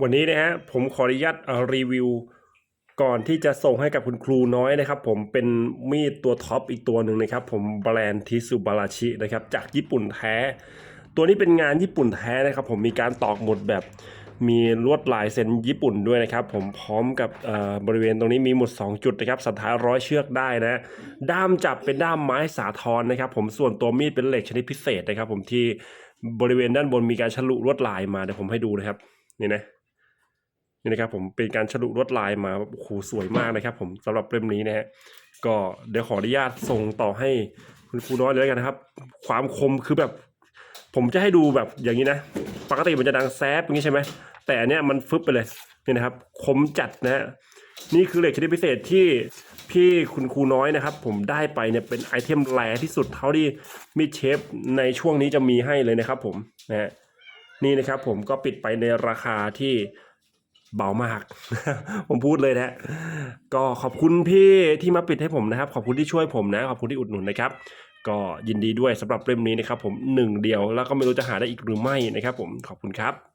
วันนี้นะฮะผมขออนุญาตรีวิว ก่อนที่จะส่งให้กับคุณครูน้อยนะครับ ผมเป็นมีดตัวท็อปอีกตัวหนึ่งนะครับ ผมแบรนด์ทิสุบาราชินะครับ จากญี่ปุ่นแท้ ตัวนี้เป็นงานญี่ปุ่นแท้นะครับ ผมมีการตอกหมุดแบบมีลวดลายเซ็นญี่ปุ่นด้วยนะครับ ผมพร้อมกับเอ่อบริเวณตรงนี้มีหมุด2 จุดนะครับสันท้ายร้อยเชือกได้นะด้ามจับเป็นด้ามไม้สาทรนะครับ ผมส่วนตัวมีดเป็นเหล็กชนิดพิเศษนะครับ ผมที่บริเวณด้านบนมีการฉลุลวดลายมาเดี๋ยวผมให้ดูนะครับนี่นะ นี่นะครับผมเป็นการฉลุลวดลายมาโอ้โหสวยมากนะครับ ผมสำหรับเล่มนี้นะฮะก็เดี๋ยวขออนุญาตส่งต่อให้คุณครูน้อยเลยแล้วกันนะครับ ความคมคือแบบ ผมจะให้ดูแบบอย่างนี้นะปกติมันจะดังแซบอย่างนี้ใช่ไหมแต่อันเนี้ยมันฟึบไปเลยนี่นะครับ คมจัดนะฮะนี่คือเหล็กชนิดพิเศษที่พี่คุณครูน้อยนะครับ ผมได้ไปเนี่ยเป็นไอเทมแรที่สุดเท่าที่มิเชฟในช่วงนี้จะมีให้เลยนะครับ ผมนะฮะนี่นะครับ ผมก็ปิดไปในราคาที่ เบามาก ผมพูดเลยนะ ก็ขอบคุณพี่ที่มาปิดให้ผมนะครับ ขอบคุณที่ช่วยผมนะ ขอบคุณที่อุดหนุนนะครับ ก็ยินดีด้วยสำหรับเล่มนี้นะครับ ผมหนึ่งเดียวแล้วก็ไม่รู้จะหาได้อีกหรือไม่นะครับ ผมขอบคุณครับ